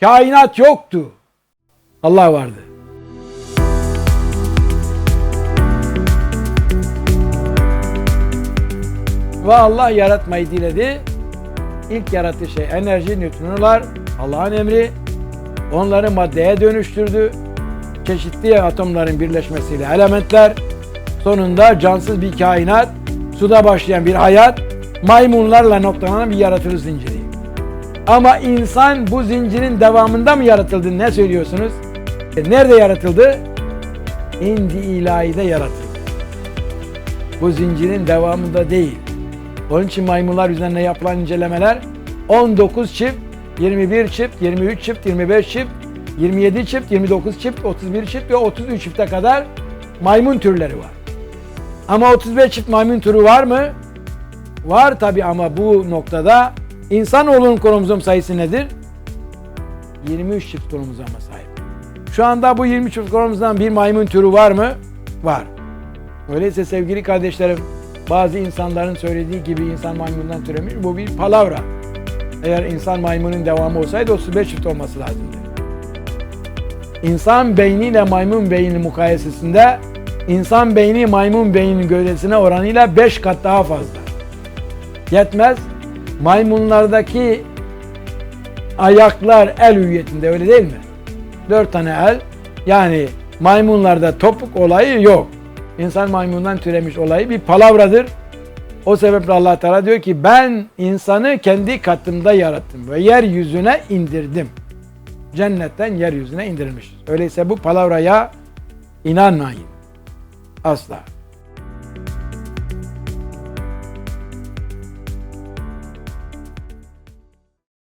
Kainat yoktu. Allah vardı. Ve Allah yaratmayı diledi. İlk yarattığı şey enerji, nötrinolar, Allah'ın emri. Onları maddeye dönüştürdü. Çeşitli atomların birleşmesiyle elementler. Sonunda cansız bir kainat, suda başlayan bir hayat, maymunlarla noktalanan bir yaratılış zinciri. Ama insan bu zincirin devamında mı yaratıldı? Ne söylüyorsunuz? E, Nerede yaratıldı? İndi ilahide yaratıldı. Bu zincirin devamında değil. Onun için maymunlar üzerine yapılan incelemeler 19 çift, 21 çift, 23 çift, 25 çift, 27 çift, 29 çift, 31 çift ve 33 çifte kadar maymun türleri var. Ama 35 çift maymun türü var mı? Var tabi ama bu noktada insanoğlunun kromozom sayısı nedir? 23 çift kromozoma sahip. Şu anda bu 23 çift kromozomdan bir maymun türü var mı? Var. Öyleyse sevgili kardeşlerim bazı insanların söylediği gibi insan maymundan türemiş bu bir palavra. Eğer insan maymunun devamı olsaydı 35 çift olması lazımdı. İnsan beyniyle maymun beyni mukayesesinde insan beyni maymun beyninin gövdesine oranıyla 5 kat daha fazla. Yetmez. Maymunlardaki ayaklar el hüviyetinde öyle değil mi? 4 tane el. Yani maymunlarda topuk olayı yok. İnsan maymundan türemiş olayı bir palavradır. O sebeple Allah Teala diyor ki ben insanı kendi katımda yarattım ve yeryüzüne indirdim. Cennetten yeryüzüne indirilmişiz. Öyleyse bu palavraya inanmayın. Asla.